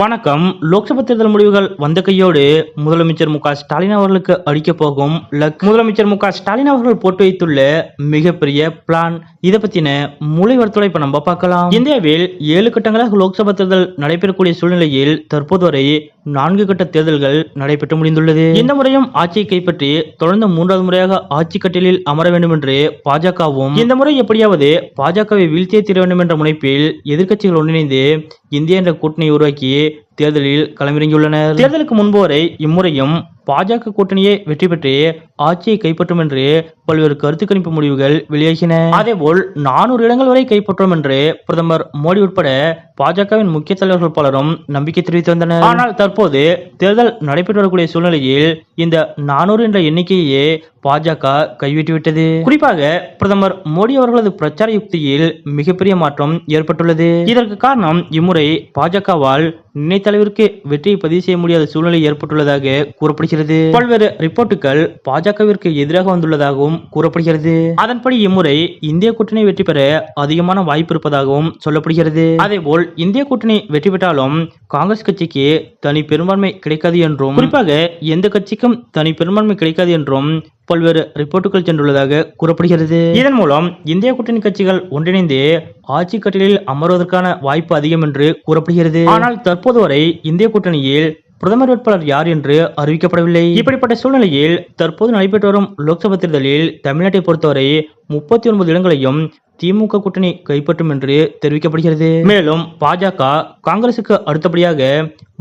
வணக்கம். லோக்சபா தேர்தல் முடிவுகள் வந்த கையோடு முதலமைச்சர் மு ஸ்டாலின் அவர்களுக்கு அளிக்க போகும் லக். முதலமைச்சர் மு ஸ்டாலின் அவர்கள் போட்டு வைத்துள்ள மிகப்பெரிய பிளான். இதை பத்தின மூளைவர்த்தோட இப்ப நம்ம பார்க்கலாம். இந்தியாவில் ஏழு கட்டங்களாக லோக்சபா தேர்தல் நடைபெறக்கூடிய சூழ்நிலையில் தற்போது வரை நான்கு கட்ட தேர்தல்கள் நடைபெற்று முடிந்துள்ளது. இந்த முறையும் ஆட்சியை கைப்பற்றி தொடர்ந்து மூன்றாவது முறையாக ஆட்சி கட்டிலில் அமர வேண்டும் என்று பாஜகவும் இந்த முறை எப்படியாவது பாஜகவை வீழ்த்தியே தீர வேண்டும் என்ற முனைப்பில் எதிர்க்கட்சிகள் ஒன்றிணைந்து இந்தியா என்ற கூட்டணியை உருவாக்கி தேர்தலில் களமிறங்கியுள்ளனர். தேர்தலுக்கு முன்பு வரை இம்முறையும் பாஜக கூட்டணியே வெற்றி பெற்று ஆட்சியை கைப்பற்றும் என்று பல்வேறு கருத்து கணிப்பு முடிவுகள் வெளியாகின. அதேபோல் நானூறு இடங்கள் வரை கைப்பற்றும் என்று பிரதமர் மோடி உட்பட பாஜகவின் முக்கிய தலைவர்கள் பலரும் நம்பிக்கை தெரிவித்து வந்தனர். ஆனால் தற்போது தேர்தல் நடைபெற்று வரக்கூடிய சூழ்நிலையில் இந்த நானூறு என்ற எண்ணிக்கையே பாஜக கைவிட்டுவிட்டது. குறிப்பாக பிரதமர் மோடி அவர்களது பிரச்சார யுக்தியில் மிகப்பெரிய மாற்றம் ஏற்பட்டுள்ளது. இதற்கு காரணம் இம்முறை பாஜகவால் நினைத்தளவிற்கு வெற்றியை பதிவு செய்ய முடியாத சூழ்நிலை ஏற்பட்டுள்ளதாக கூறப்படுகிறது. பல்வேறு ரிப்போர்ட்டுகள் பாஜகவிற்கு எதிராக வந்துள்ளதாகவும் கூறப்படுகிறது. அதன்படி இம்முறை இந்திய கூட்டணி வெற்றி பெற அதிகமான வாய்ப்பு இருப்பதாகவும் சொல்லப்படுகிறது. அதேபோல் இந்திய கூட்டணி வெற்றி பெற்றாலும் காங்கிரஸ் கட்சிக்கு தனி பெரும்பான்மை கிடைக்காது என்றும் குறிப்பாக எந்த கட்சிக்கும் தனி பெரும்பான்மை கிடைக்காது என்றும் பல்வேறு ரிப்போர்ட்டுகள் சென்றுள்ளதாக கூறப்படுகிறது. இதன் மூலம் இந்திய கூட்டணி கட்சிகள் ஒன்றிணைந்து ஆட்சி கட்டிலில் அமர்வதற்கான வாய்ப்பு அதிகம் என்று கூறப்படுகிறது. ஆனால் தற்போது வரை இந்திய கூட்டணியில் பிரதமர் வேட்பாளர் யார் என்று அறிவிக்கப்படவில்லை. இப்படிப்பட்ட சூழ்நிலையில் தற்போது நடைபெற்று வரும் லோக்சபா தேர்தலில் தமிழ்நாட்டை பொறுத்தவரை முப்பத்தி ஒன்பது இடங்களையும் திமுக கூட்டணி கைப்பற்றும் என்று தெரிவிக்கப்படுகிறது. மேலும் பாஜக காங்கிரசுக்கு அடுத்தபடியாக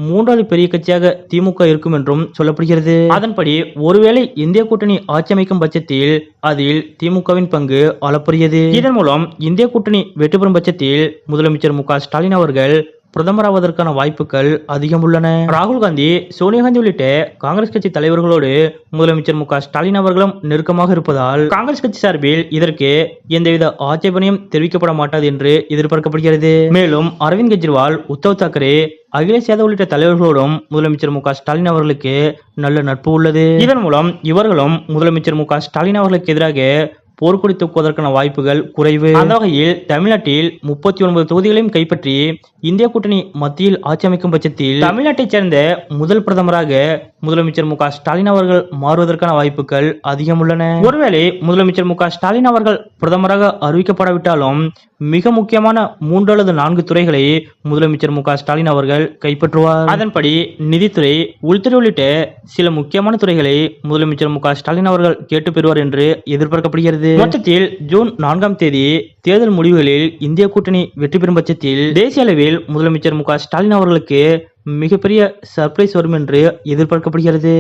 மூன்றாவது பெரிய கட்சியாக திமுக இருக்கும் என்றும் சொல்லப்படுகிறது. அதன்படி ஒருவேளை இந்திய கூட்டணி ஆட்சி அமைக்கும் பட்சத்தில் அதில் திமுகவின் பங்கு அளப்புரியது. இதன் மூலம் இந்திய கூட்டணி வெற்றி பெறும் பட்சத்தில் முதலமைச்சர் மு ஸ்டாலின் அவர்கள் பிரதமராவதற்கான வாய்ப்புகள் அதிகம் உள்ளன. ராகுல் காந்தி சோனியா காந்தி உள்ளிட்ட காங்கிரஸ் கட்சி தலைவர்களோடு முதலமைச்சர் மு ஸ்டாலின் அவர்களும் நெருக்கமாக இருப்பதால் காங்கிரஸ் கட்சி சார்பில் இதற்கு எந்தவித ஆட்சேபனையும் தெரிவிக்கப்பட மாட்டாது என்று எதிர்பார்க்கப்படுகிறது. மேலும் அரவிந்த் கெஜ்ரிவால் உத்தவ் தாக்கரே அகிலேஷ் யாதவ் உள்ளிட்ட தலைவர்களோடும் முதலமைச்சர் மு ஸ்டாலின் அவர்களுக்கு நல்ல நட்பு உள்ளது. இதன் மூலம் இவர்களும் முதலமைச்சர் மு ஸ்டாலின் அவர்களுக்கு எதிராக போர்க்கொடி தூக்குவதற்கான வாய்ப்புகள் குறைவு. அந்த வகையில் தமிழ்நாட்டில் முப்பத்தி ஒன்பது தொகுதிகளையும் கைப்பற்றி இந்திய கூட்டணி மத்தியில் ஆட்சி அமைக்கும் பட்சத்தில் தமிழ்நாட்டைச் சேர்ந்த முதல் பிரதமராக முதலமைச்சர் மு ஸ்டாலின் அவர்கள் மாறுவதற்கான வாய்ப்புகள் அதிகம் உள்ளன ஒருவேளை முதலமைச்சர் மு ஸ்டாலின் அவர்கள் பிரதமராக அறிவிக்கப்படாவிட்டாலும் மிக முக்கியமான மூன்று அல்லது நான்கு துறைகளை முதலமைச்சர் மு ஸ்டாலின் அவர்கள் கைப்பற்றுவார். அதன்படி நிதித்துறை உள்துறை உள்ளிட்ட சில முக்கியமான துறைகளை முதலமைச்சர் மு ஸ்டாலின் அவர்கள் கேட்டு பெறுவார் என்று எதிர்பார்க்கப்படுகிறது. மொத்தத்தில் ஜூன் நான்காம் தேதி தேர்தல் முடிவுகளில் இந்திய கூட்டணி வெற்றி பெறும் பட்சத்தில் தேசிய அளவில் முதலமைச்சர் மு ஸ்டாலின் அவர்களுக்கு மிகப்பெரிய சர்ப்ரைஸ் வரும் என்று எதிர்பார்க்கப்படுகிறது.